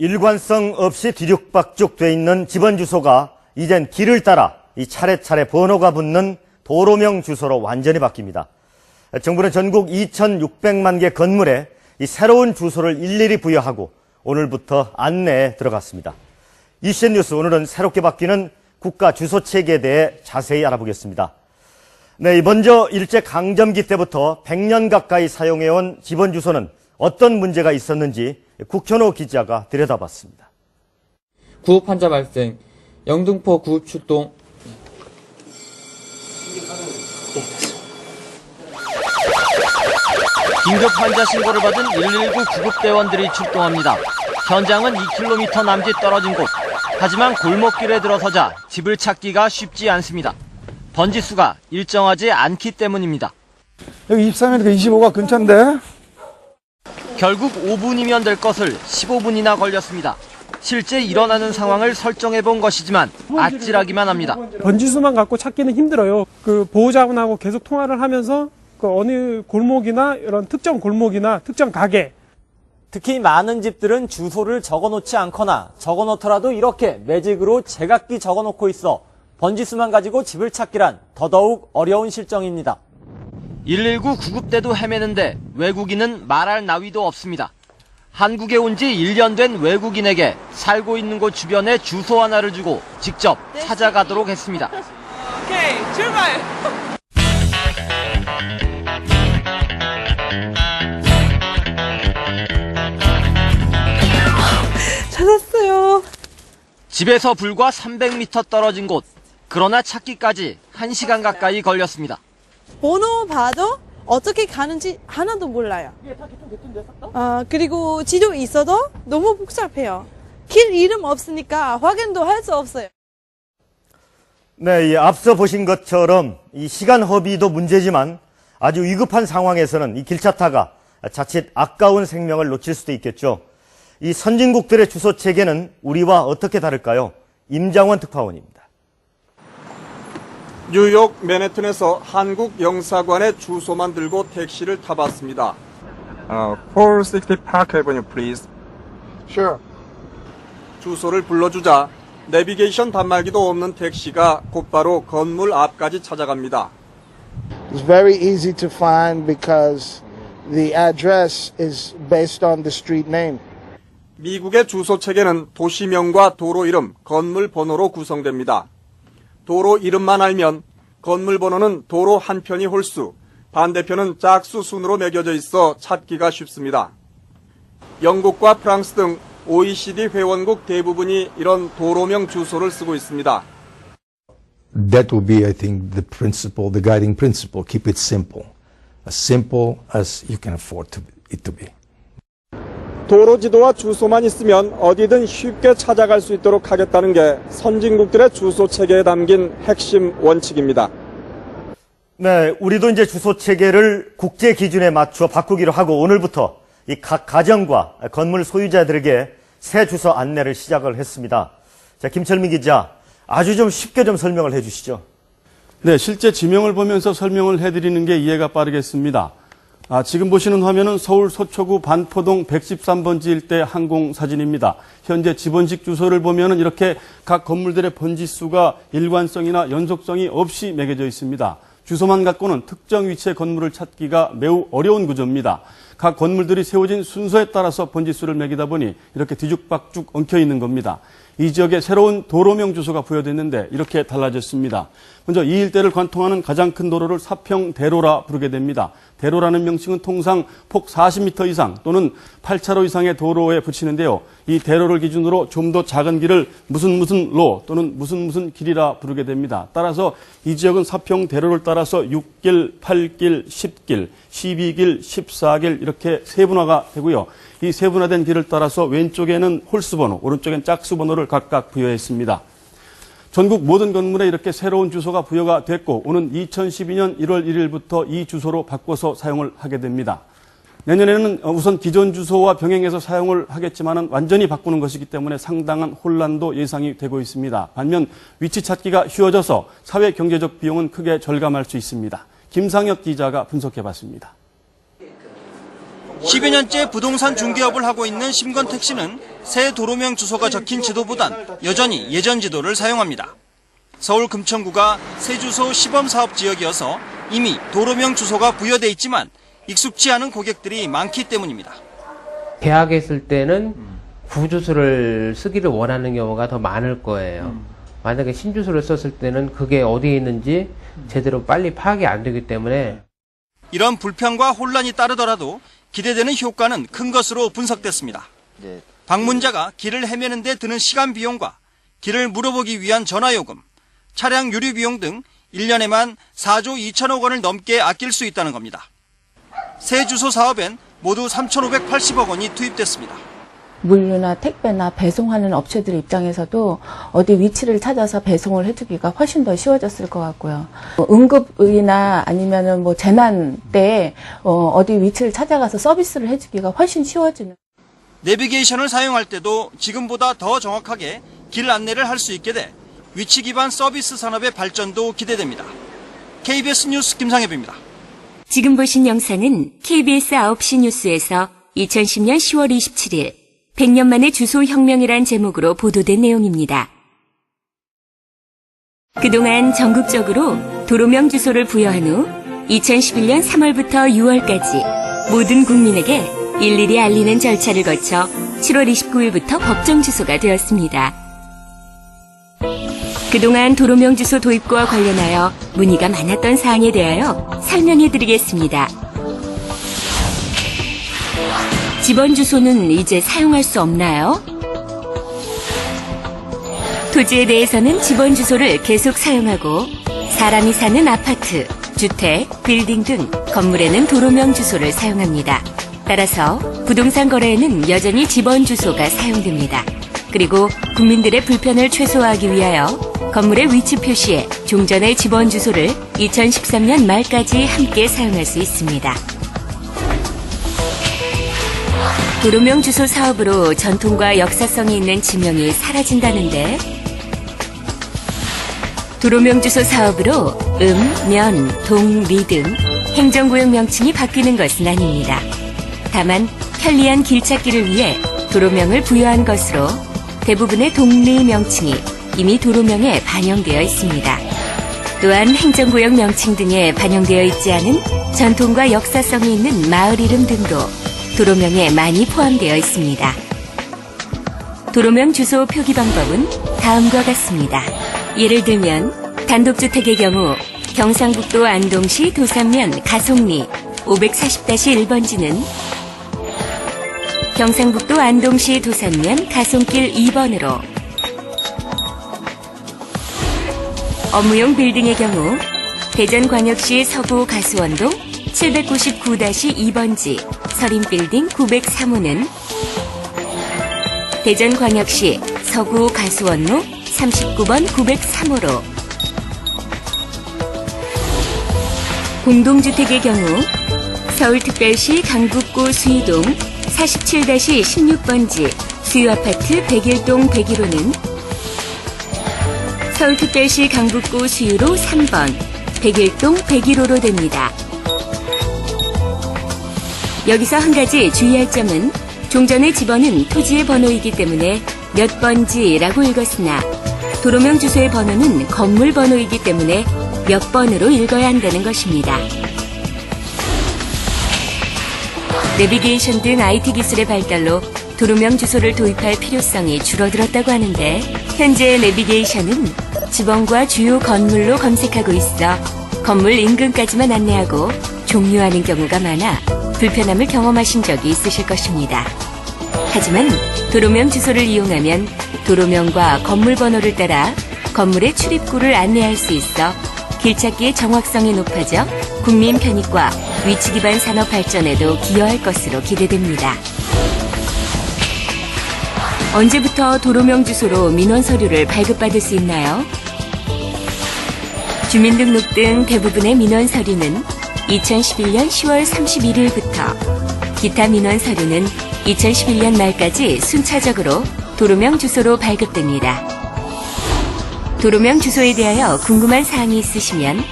일관성 없이 뒤죽박죽 돼 있는 집원 주소가 이젠 길을 따라 이 차례차례 번호가 붙는 도로명 주소로 완전히 바뀝니다. 정부는 전국 2,600만 개 건물에 이 새로운 주소를 일일이 부여하고 오늘부터 안내에 들어갔습니다. 이시엔 뉴스 오늘은 새롭게 바뀌는 국가 주소 체계에 대해 자세히 알아보겠습니다. 네, 먼저 일제 강점기 때부터 100년 가까이 사용해온 집원 주소는 어떤 문제가 있었는지 국현호 기자가 들여다봤습니다. 구급 환자 발생, 영등포 구급 출동, 긴급 환자 신고를 받은 119 구급대원들이 출동합니다. 현장은 2km 남짓 떨어진 곳. 하지만 골목길에 들어서자 집을 찾기가 쉽지 않습니다. 번지수가 일정하지 않기 때문입니다. 여기 23이니까 25가 근처인데? 결국 5분이면 될 것을 15분이나 걸렸습니다. 실제 일어나는 상황을 설정해 본 것이지만 아찔하기만 합니다. 번지수만 갖고 찾기는 힘들어요. 그 보호자분하고 계속 통화를 하면서 그 어느 골목이나 이런 특정 골목이나 특정 가게 특히 많은 집들은 주소를 적어놓지 않거나 적어놓더라도 이렇게 매직으로 제각기 적어놓고 있어 번지수만 가지고 집을 찾기란 더더욱 어려운 실정입니다. 119 구급대도 헤매는데 외국인은 말할 나위도 없습니다. 한국에 온 지 1년 된 외국인에게 살고 있는 곳 주변에 주소 하나를 주고 직접 찾아가도록 했습니다. 오케이, 출발! 찾았어요. 집에서 불과 300m 떨어진 곳. 그러나 찾기까지 1시간 가까이 걸렸습니다. 번호 봐도 어떻게 가는지 하나도 몰라요. 아, 그리고 지도 있어도 너무 복잡해요. 길 이름 없으니까 확인도 할 수 없어요. 네, 이 앞서 보신 것처럼 이 시간 허비도 문제지만 아주 위급한 상황에서는 이 길차타가 자칫 아까운 생명을 놓칠 수도 있겠죠. 이 선진국들의 주소 체계는 우리와 어떻게 다를까요? 임장원 특파원입니다. 뉴욕 맨해튼에서 한국 영사관의 주소만 들고 택시를 타봤습니다. 어, 460 Park Avenue, please. 주소를 불러주자 내비게이션 단말기도 없는 택시가 곧바로 건물 앞까지 찾아갑니다. It's very easy to find because the address is based on the street name. 미국의 주소 체계는 도시명과 도로 이름, 건물 번호로 구성됩니다. 도로 이름만 알면 건물 번호는 도로 한 편이 홀수, 반대편은 짝수 순으로 매겨져 있어 찾기가 쉽습니다. 영국과 프랑스 등 OECD 회원국 대부분이 이런 도로명 주소를 쓰고 있습니다. That will be, I think, the principle, the guiding principle. Keep it simple. As simple as you can afford to, it to be. 도로 지도와 주소만 있으면 어디든 쉽게 찾아갈 수 있도록 하겠다는 게 선진국들의 주소 체계에 담긴 핵심 원칙입니다. 네, 우리도 이제 주소 체계를 국제 기준에 맞추어 바꾸기로 하고 오늘부터 이 각 가정과 건물 소유자들에게 새 주소 안내를 시작을 했습니다. 자, 김철민 기자, 아주 좀 쉽게 좀 설명을 해 주시죠. 네, 실제 지명을 보면서 설명을 해 드리는 게 이해가 빠르겠습니다. 아, 지금 보시는 화면은 서울 서초구 반포동 113번지 일대 항공 사진입니다. 현재 집원식 주소를 보면은 이렇게 각 건물들의 번지 수가 일관성이나 연속성이 없이 매겨져 있습니다. 주소만 갖고는 특정 위치의 건물을 찾기가 매우 어려운 구조입니다. 각 건물들이 세워진 순서에 따라서 번지수를 매기다 보니 이렇게 뒤죽박죽 엉켜 있는 겁니다. 이 지역에 새로운 도로명 주소가 부여됐는데 이렇게 달라졌습니다. 먼저 이 일대를 관통하는 가장 큰 도로를 사평대로라 부르게 됩니다. 대로라는 명칭은 통상 폭 40m 이상 또는 8차로 이상의 도로에 붙이는데요. 이 대로를 기준으로 좀 더 작은 길을 무슨 무슨 로 또는 무슨 무슨 길이라 부르게 됩니다. 따라서 이 지역은 사평대로를 따라서 6길, 8길, 10길, 12길, 14길 이렇게 세분화가 되고요. 이 세분화된 길을 따라서 왼쪽에는 홀수 번호, 오른쪽엔 짝수 번호를 각각 부여했습니다. 전국 모든 건물에 이렇게 새로운 주소가 부여가 됐고 오는 2012년 1월 1일부터 이 주소로 바꿔서 사용을 하게 됩니다. 내년에는 우선 기존 주소와 병행해서 사용을 하겠지만 완전히 바꾸는 것이기 때문에 상당한 혼란도 예상이 되고 있습니다. 반면 위치 찾기가 쉬워져서 사회 경제적 비용은 크게 절감할 수 있습니다. 김상혁 기자가 분석해 봤습니다. 10여 년째 부동산 중개업을 하고 있는 심건택 씨는 새 도로명 주소가 적힌 지도보단 여전히 예전 지도를 사용합니다. 서울 금천구가 새 주소 시범 사업 지역이어서 이미 도로명 주소가 부여돼 있지만 익숙치 않은 고객들이 많기 때문입니다. 계약했을 때는 구주소를 쓰기를 원하는 경우가 더 많을 거예요. 만약에 신주소를 썼을 때는 그게 어디에 있는지 제대로 빨리 파악이 안 되기 때문에 이런 불편과 혼란이 따르더라도 기대되는 효과는 큰 것으로 분석됐습니다. 방문자가 길을 헤매는 데 드는 시간 비용과 길을 물어보기 위한 전화 요금, 차량 유류 비용 등 1년에만 4조 2천억 원을 넘게 아낄 수 있다는 겁니다. 새 주소 사업엔 모두 3,580억 원이 투입됐습니다. 물류나 택배나 배송하는 업체들 입장에서도 어디 위치를 찾아서 배송을 해주기가 훨씬 더 쉬워졌을 것 같고요. 어, 응급이나 아니면은 뭐 재난 때 어, 어디 위치를 찾아가서 서비스를 해주기가 훨씬 쉬워지는. 내비게이션을 사용할 때도 지금보다 더 정확하게 길 안내를 할 수 있게 돼 위치 기반 서비스 산업의 발전도 기대됩니다. KBS 뉴스 김상엽입니다. 지금 보신 영상은 KBS 9시 뉴스에서 2010년 10월 27일 100년 만의 주소 혁명이란 제목으로 보도된 내용입니다. 그동안 전국적으로 도로명 주소를 부여한 후 2011년 3월부터 6월까지 모든 국민에게 일일이 알리는 절차를 거쳐 7월 29일부터 법정 주소가 되었습니다. 그동안 도로명 주소 도입과 관련하여 문의가 많았던 사항에 대하여 설명해 드리겠습니다. 집원 주소는 이제 사용할 수 없나요? 토지에 대해서는 집원 주소를 계속 사용하고 사람이 사는 아파트, 주택, 빌딩 등 건물에는 도로명 주소를 사용합니다. 따라서 부동산 거래에는 여전히 집원 주소가 사용됩니다. 그리고 국민들의 불편을 최소화하기 위하여 건물의 위치 표시에 종전의 집원 주소를 2013년 말까지 함께 사용할 수 있습니다. 도로명 주소 사업으로 전통과 역사성이 있는 지명이 사라진다는데 도로명 주소 사업으로 음, 면, 동, 리 등 행정구역 명칭이 바뀌는 것은 아닙니다. 다만 편리한 길찾기를 위해 도로명을 부여한 것으로 대부분의 동리 명칭이 이미 도로명에 반영되어 있습니다. 또한 행정구역 명칭 등에 반영되어 있지 않은 전통과 역사성이 있는 마을 이름 등도 도로명에 많이 포함되어 있습니다. 도로명 주소 표기 방법은 다음과 같습니다. 예를 들면 단독주택의 경우 경상북도 안동시 도산면 가송리 540-1번지는 경상북도 안동시 도산면 가송길 2번으로 업무용 빌딩의 경우 대전광역시 서구 가수원동 799-2번지 서린빌딩 903호는 대전광역시 서구 가수원로 39번 903호로 공동주택의 경우 서울특별시 강북구 수이동 47-16번지 수유아파트 101동 101호는 서울특별시 강북구 수유로 3번 101동 101호로 됩니다. 여기서 한 가지 주의할 점은 종전의 집어는 토지의 번호이기 때문에 몇 번지라고 읽었으나 도로명 주소의 번호는 건물 번호이기 때문에 몇 번으로 읽어야 한다는 것입니다. 내비게이션 등 IT 기술의 발달로 도로명 주소를 도입할 필요성이 줄어들었다고 하는데 현재 내비게이션은 지번과 주요 건물로 검색하고 있어 건물 인근까지만 안내하고 종료하는 경우가 많아 불편함을 경험하신 적이 있으실 것입니다. 하지만 도로명 주소를 이용하면 도로명과 건물 번호를 따라 건물의 출입구를 안내할 수 있어 길찾기의 정확성이 높아져 국민 편익과 위치 기반 산업 발전에도 기여할 것으로 기대됩니다. 언제부터 도로명 주소로 민원 서류를 발급받을 수 있나요? 주민등록 등 대부분의 민원 서류는 2011년 10월 31일부터 기타 민원 서류는 2011년 말까지 순차적으로 도로명 주소로 발급됩니다. 도로명 주소에 대하여 궁금한 사항이 있으시면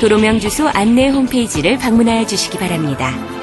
도로명 주소 안내 홈페이지를 방문하여 주시기 바랍니다.